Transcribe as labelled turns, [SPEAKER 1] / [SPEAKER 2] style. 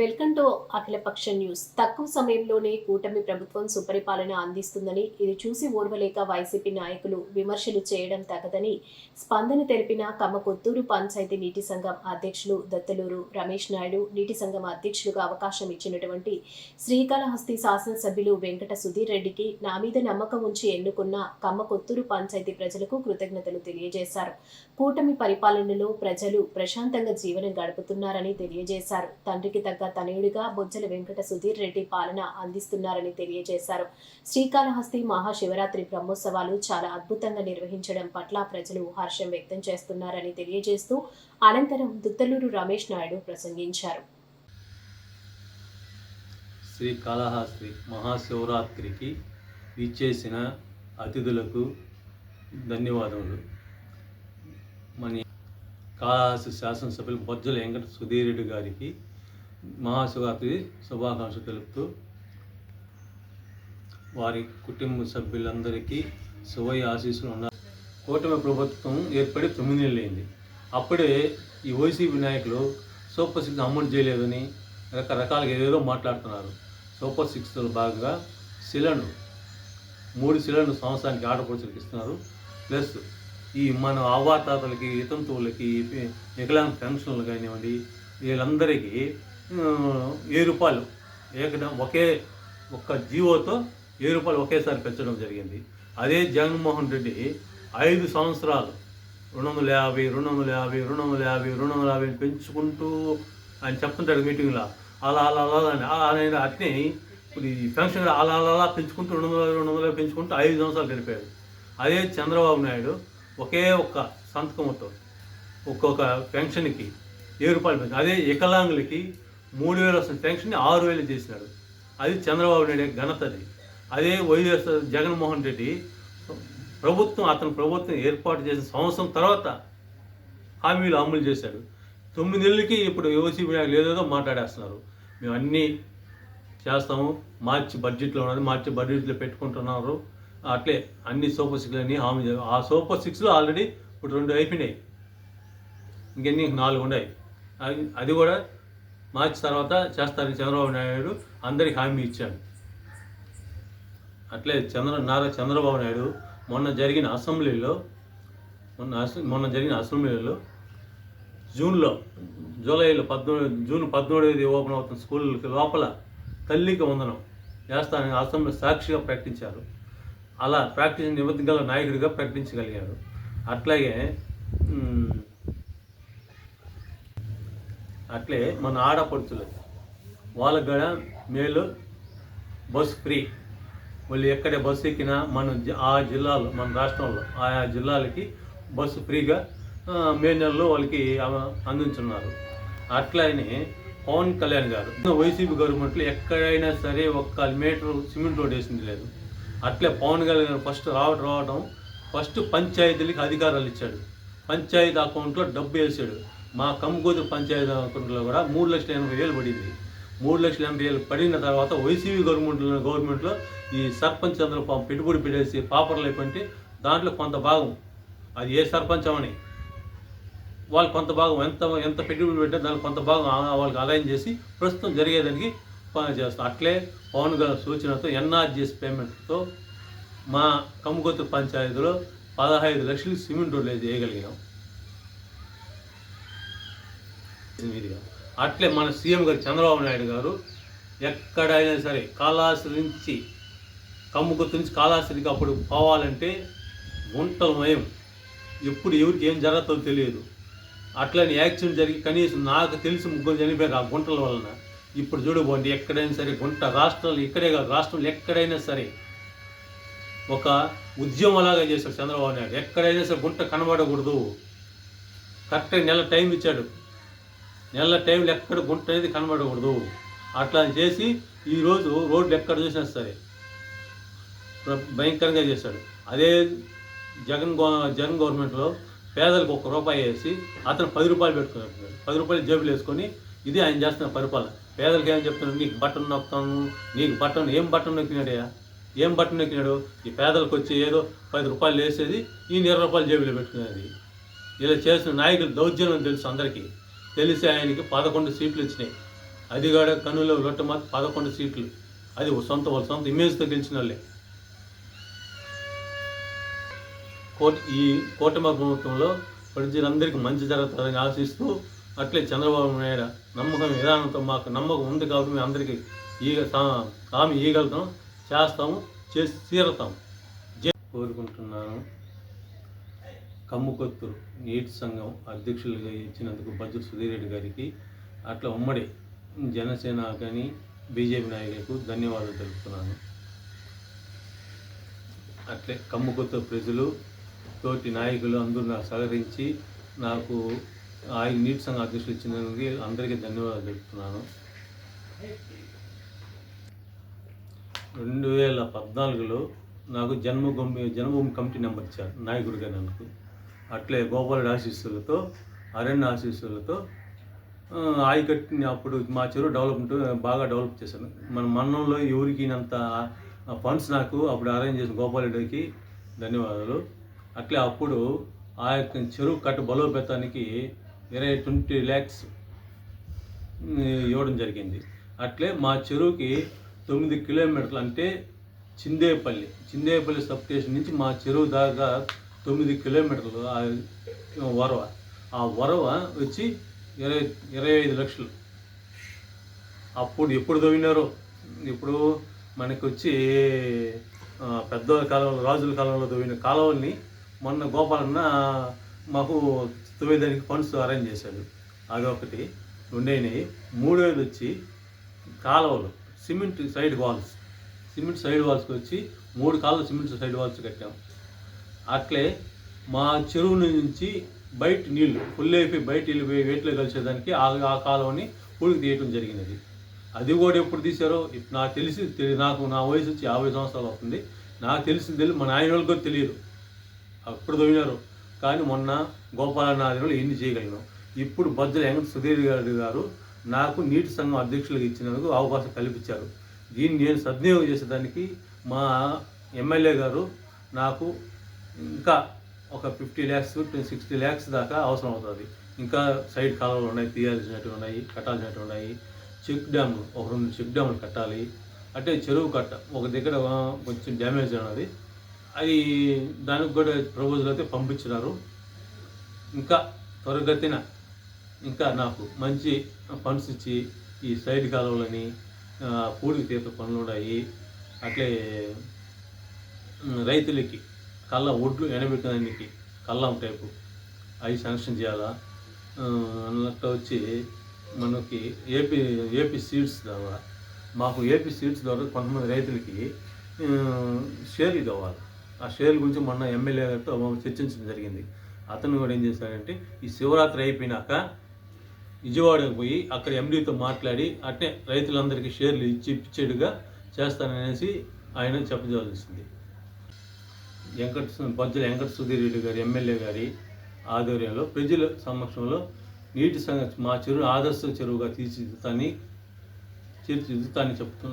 [SPEAKER 1] Welcome to అఖిలపక్ష news. తక్కువ సమయంలోనే కూటమి ప్రభుత్వం సుపరిపాలన అందిస్తుందని ఇది చూసి ఓర్వలేక వైసీపీ నాయకులు విమర్శలు చేయడం తగదని స్పందన తెలిపిన కమ్మకొత్తూరు పంచాయతీ నీటి సంఘం అధ్యక్షులు దత్తలూరు రమేష్ నాయుడు నీటి సంఘం అధ్యక్షులుగా అవకాశం ఇచ్చినటువంటి శ్రీకాళహస్తి శాసనసభ్యులు వెంకట సుధీర్ రెడ్డికి నా మీద నమ్మకం ఉంచి ఎన్నుకున్న కమ్మ కొత్తూరు పంచాయతీ ప్రజలకు కృతజ్ఞతలు తెలియజేశారు. కూటమి పరిపాలనలో ప్రజలు ప్రశాంతంగా జీవనం గడుపుతున్నారని తెలియజేశారు. తండ్రికి తగ్గ తనయుడిగా బొజ్జల వెంకట సుధీర్ రెడ్డి పాలన అందిస్తున్నారని తెలియజేశారు. శ్రీకాళహస్తి మహాశివరాత్రి బ్రహ్మోత్సవాలు చాలా అద్భుతంగా నిర్వహించడం పట్ల ప్రజలు హర్షం వ్యక్తం చేస్తున్నారని తెలియజేస్తూ అనంతరం దుత్తలూరు రమేష్ నాయుడు ప్రసంగించారు.
[SPEAKER 2] శ్రీ కాళహస్తి మహాశివరాత్రికి ఇచ్చేసిన అతిథులకు ధన్యవాదములు. మన కాళహస్తి శాసనసభ్యులు బొజ్జల వెంకట సుధీరెడ్డి గారికి మహాశివరాత్రి శుభాకాంక్షలు తెలుపుతూ వారి కుటుంబ సభ్యులందరికీ శుభయ ఆశీస్సులు ఉన్నారు కూటమి ప్రభుత్వం ఏర్పడి తొమ్మిది నెలలైంది. అప్పుడే ఈ వైసీపీ నాయకులు సూపర్ సిక్స్ అమలు చేయలేదని రకరకాలుగా ఏదేదో మాట్లాడుతున్నారు. సూపర్ సిక్స్లో భాగంగా సిలిండర్ మూడు సిలిండర్ సంవత్సరానికి ఆడపడుచులకు ఇస్తున్నారు ప్లస్ ఈ మన అవాతాతలకి వితంతువులకి వికలాంగ పెన్షన్లు కానివ్వండి వీళ్ళందరికీ వెయ్యి రూపాయలు? ఏకదం ఒకే ఒక్క జీవోతో వెయ్యి రూపాయలు ఒకేసారి పెంచడం జరిగింది. అదే జగన్మోహన్ రెడ్డి ఐదు సంవత్సరాలు రెండు వందల యాభై రెండు వందల యాభై రెండు వందల యాభై రెండు వందల యాభై పెంచుకుంటూ ఆయన చెప్తుంటాడు మీటింగ్లో. అలా అలా అలా అని అలా ఆయన అట్నే ఇప్పుడు ఈ పెన్షన్ అలా అలా అలా పెంచుకుంటూ రెండు వందల రెండు వందల పెంచుకుంటూ ఐదు సంవత్సరాలు గడిపాడు అదే చంద్రబాబు నాయుడు ఒకే ఒక్క సంతకంతో ఒక్కొక్క పెన్షన్కి ఏ రూపాయలు పెంచు అదే వికలాంగులకి మూడు వేలు వస్తున్న పెన్షన్ ఆరు వేలు చేసినాడు. అది చంద్రబాబు నాయుడు ఘనతది. అదే వైఎస్ జగన్మోహన్ రెడ్డి ప్రభుత్వం అతను ప్రభుత్వం ఏర్పాటు చేసిన సంవత్సరం తర్వాత హామీలు అమలు చేశాడు. తొమ్మిది నెలలకి ఇప్పుడు యువసీపీ నాయకులు ఏదేదో మాట్లాడేస్తున్నారు. మేము అన్నీ చేస్తాము. మార్చి బడ్జెట్లో ఉన్నది. మార్చి బడ్జెట్లో పెట్టుకుంటున్నారు. అట్లే అన్ని సూపర్ సిక్స్లు అన్ని హామీ ఆ సూపర్ సిక్స్లో ఆల్రెడీ ఇప్పుడు రెండు అయిపోయినాయి. ఇంకెన్ని? నాలుగు ఉన్నాయి. అది అది కూడా మార్చి తర్వాత చేస్తారని చంద్రబాబు నాయుడు అందరికి హామీ ఇచ్చాడు అట్లే చంద్ర నారా చంద్రబాబు నాయుడు మొన్న జరిగిన అసెంబ్లీలో మొన్న మొన్న జరిగిన అసెంబ్లీలో జూన్లో జూలైలో పద్నాలుగు జూన్ పద్నాలుగు ఓపెన్ అవుతున్న స్కూళ్ళకి లోపల తల్లికి వందనం చేస్తానని అసెంబ్లీ సాక్షిగా ప్రకటించారు. అలా ప్రాక్టీస్ నిబద్ధగల నాయకుడిగా ప్రకటించగలిగారు. అట్లాగే అట్లే మన ఆడపడుచులు. వాళ్ళకి కూడా మేలు బస్ ఫ్రీ. వాళ్ళు ఎక్కడ బస్సు ఎక్కినా మన జి- ఆ జిల్లాలో మన రాష్ట్రంలో ఆయా జిల్లాలకి బస్సు ఫ్రీగా మే నెలలో వాళ్ళకి అవ- అందించున్నారు. అట్లానే పవన్ కళ్యాణ్ గారు. వైసీపీ గవర్నమెంట్లో ఎక్కడైనా సరే ఒక్క మీటర్ సిమెంట్ రోడ్ వేసింది లేదు. అట్లే పవన్ కళ్యాణ్ గారు ఫస్ట్ రావడం రావడం ఫస్ట్ పంచాయతీలకి అధికారాలు ఇచ్చాడు. పంచాయతీ అకౌంట్లో డబ్బు వేసాడు. మా కమ్ముకూతురు పంచాయతీ అకౌంట్లో కూడా మూడు లక్షల ఎనభై వేలు పడింది. మూడు లక్షల ఎనభై వేలు పడిన తర్వాత వైసీపీ గవర్నమెంట్ గవర్నమెంట్లో ఈ సర్పంచ్ అందరూ పాపం పెట్టుబడి పెట్టేసి పాపర్లు అయిపోయి దాంట్లో కొంత భాగం అది ఏ సర్పంచమని అవని వాళ్ళు కొంత భాగం ఎంత ఎంత పెట్టుబడి పెట్టినా దానికి కొంత భాగం వాళ్ళకి ఆదాయం చేసి ప్రస్తుతం జరిగేదానికి పని చేస్తాం. అట్లే పవన్ గారి సూచనతో ఎన్ఆర్జీఎస్ పేమెంట్తో మా కమ్ముకొత్తు పంచాయతీలో పదహైదు లక్షలు సిమెంట్ రోడ్లు వేయగలిగాం మీదిగా అట్లే మన సీఎం గారు చంద్రబాబు నాయుడు గారు ఎక్కడైనా సరే కాళాస్త్రి నుంచి కమ్ముకొత్తు నుంచి కాళాస్త్రికి అప్పుడు పోవాలంటే గుంటలమయం ఎప్పుడు ఎవరికి ఏం జరుగుతుందో తెలియదు. అట్లని యాక్సిడెంట్ జరిగి కనీసం నాకు తెలిసి ముగ్గురు చనిపోయారు ఆ గుంటల వలన. ఇప్పుడు చూడబోండి ఎక్కడైనా సరే గుంట రాష్ట్రాలు ఇక్కడే కాదు రాష్ట్రంలో ఎక్కడైనా సరే ఒక ఉద్యమంలాగా చేశాడు చంద్రబాబు నాయుడు. ఎక్కడైనా సరే గుంట కనబడకూడదు. కరెక్ట్గా నెల టైం ఇచ్చాడు. నెల టైంలో ఎక్కడ గుంట అనేది కనబడకూడదు. అట్లా చేసి ఈరోజు రోడ్లు ఎక్కడ చూసినా సరే భయంకరంగా చేశాడు. అదే జగన్ గో జగన్ గవర్నమెంట్లో పేదలకు ఒక రూపాయి వేసి అతను పది రూపాయలు పెట్టుకున్నాడు. పది రూపాయలు జేబులు వేసుకొని ఇది ఆయన చేస్తున్న పరిపాలన. పేదలకు ఏం చెప్తున్నాడు? నీకు బట్టన్ నొక్కుతాను నీకు బట్టన్ ఏం బట్టన్ నొక్కినాడయ్యా? ఏం బట్టన్ నొక్కినాడు? ఈ పేదలకు వచ్చి ఏదో పది రూపాయలు వేసేది ఈ ఇరవై రూపాయలు జేబులో పెట్టుకునేది. ఇలా చేసిన నాయకులు దౌర్జన్యం తెలుసు అందరికీ. తెలిసి ఆయనకి పదకొండు సీట్లు ఇచ్చినాయి. అది కాడ కన్నులో లొట్ట మాత్రం పదకొండు సీట్లు. అది సొంత వాళ్ళ సొంత ఇమేజ్తో గెలిచిన వాళ్ళే. కోట ఈ కూటమి ప్రభుత్వంలో ప్రజలందరికీ మంచి జరుగుతుందని ఆశిస్తూ అట్లే చంద్రబాబు నాయుడు నమ్మకం విధానంతో మాకు నమ్మకం ఉంది కాబట్టి మేము అందరికీ ఈగ హామీ ఇవ్వగలుగుతాం చేస్తాము చేసి తీరుతాం. జై కోరుకుంటున్నాను. కమ్ముకొత్తూరు నీటి సంఘం అధ్యక్షులుగా ఇచ్చినందుకు బజ్జు సుధీర్ రెడ్డి గారికి అట్లా ఉమ్మడి జనసేన కానీ బీజేపీ నాయకులకు ధన్యవాదాలు తెలుపుతున్నాను. అట్లే కమ్ముకొత్తూరు ప్రజలు తోటి నాయకులు అందరూ నాకు సహకరించి నాకు ఆయన నీటి సంఘ అధ్యక్షులు ఇచ్చినందుకు అందరికీ ధన్యవాదాలు తెలుపుతున్నాను. రెండు వేల పద్నాలుగులో నాకు జన్మభూమి జన్మభూమి కమిటీ నెంబర్ ఇచ్చారు నాయకుడిగా నాకు అట్లే గోపాలుడి ఆశీస్సులతో అరణ్య ఆశీస్సులతో ఆ, ఆయకట్టుని అప్పుడు మా చెరువు డెవలప్మెంట్ బాగా డెవలప్ చేశాను. మన మన్నంలో ఎవరికి అంత ఫండ్స్ నాకు అప్పుడు అరేంజ్ చేసిన గోపాలుడికి ధన్యవాదాలు. అట్లే అప్పుడు ఆ యొక్క చెరువు కట్ట బలోపేతానికి ఇరవై ట్వంటీ ల్యాక్స్ ఇవ్వడం జరిగింది. అట్లే మా చెరువుకి తొమ్మిది కిలోమీటర్లు అంటే చిందేపల్లి చిందేపల్లి సబ్ స్టేషన్ నుంచి మా చెరువు దాకా తొమ్మిది కిలోమీటర్లు వరవ. ఆ వరవ వచ్చి ఇరవై ఇరవై ఐదు లక్షలు. అప్పుడు ఎప్పుడు తవ్వినారు ఇప్పుడు మనకి వచ్చి ఆ, పెద్ద కాలంలో రాజుల కాలంలో తవ్విన కాలువల్ని మొన్న గోపాలన్న మాకు తవ్వేదానికి ఫండ్స్ అరేంజ్ చేశాడు. అదొకటి రెండైనవి మూడోది వచ్చి కాలువలు cement side walls. Cement side వాల్స్కి వచ్చి మూడు కాలువ సిమెంట్ సైడ్ వాల్స్ కట్టాము అట్లే మా చెరువు నుంచి బయట నీళ్ళు ఫుల్ అయిపోయి బయట వెళ్ళిపోయి వేటిలో కలిసేదానికి ఆ ఆ కాలువని పూడికి తీయటం జరిగినది. అది కూడా ఎప్పుడు తీశారో ఇప్పుడు నాకు తెలిసి నాకు నా వయసు వచ్చి యాభై సంవత్సరాలు అవుతుంది. నాకు తెలిసింది తెలియదు మా నాయన వాళ్ళకి కూడా తెలియదు. అప్పుడు తవ్వినారు కానీ మొన్న గోపాలన్న ఆధ్వర్యంలో ఎన్ని చేయగలిగినాం. ఇప్పుడు బద్దల వెంకట సుధీర్ గారు గారు నాకు నీటి సంఘం అధ్యక్షులకు ఇచ్చినందుకు అవకాశం కల్పించారు. దీన్ని నేను సద్వినియోగం చేసేదానికి మా ఎమ్మెల్యే గారు నాకు ఇంకా ఒక ఫిఫ్టీ ల్యాక్స్ సిక్స్టీ ల్యాక్స్ దాకా అవసరం అవుతుంది. ఇంకా సైడ్ కాలువలు ఉన్నాయి తీయాల్సినవి ఉన్నాయి కట్టాల్సినవి ఉన్నాయి. చెక్ డ్యామ్లు ఒక రెండు చెక్ డ్యాములు కట్టాలి. అంటే చెరువు కట్ట ఒక దగ్గర కొంచెం డ్యామేజ్ ఉన్నది. అది దానికి కూడా ప్రపోజల్ అయితే పంపించినారు. ఇంకా త్వరగతిన ఇంకా నాకు మంచి ఫండ్స్ ఇచ్చి ఈ సైడ్ కాలువలని పూడికి తీత పనులు ఉన్నాయి. అట్లే రైతులకి కళ్ళ ఒడ్లు ఎండబెట్టడానికి కళ్ళం టైపు అవి శాంక్షన్ చేయాలా? అన్నట్టు వచ్చి మనకి ఏపీ ఏపీ సీడ్స్ ద్వారా మాకు ఏపీ సీడ్స్ ద్వారా కొంతమంది రైతులకి షేర్లు కావాలి ఆ షేర్ల గురించి మొన్న ఎమ్మెల్యే గారితో చర్చించడం జరిగింది. అతను కూడా ఏం చేశాడంటే ఈ శివరాత్రి అయిపోయినాక విజయవాడకు పోయి అక్కడ ఎండీతో మాట్లాడి అట్నే రైతులందరికీ షేర్లు ఇచ్చి ఇచ్చేట్టుగా చేస్తాననేసి ఆయన చెప్పజాల్సింది వెంకట బజ్జల వెంకట సుధీర్ రెడ్డి గారి ఎమ్మెల్యే గారి ఆధ్వర్యంలో ప్రజల సమక్షంలో నీటి సంగ మా చెరువు ఆదర్శ చెరువుగా తీర్చిదిద్దుతాన్ని తీర్చిదిద్దుతాన్ని చెప్తూ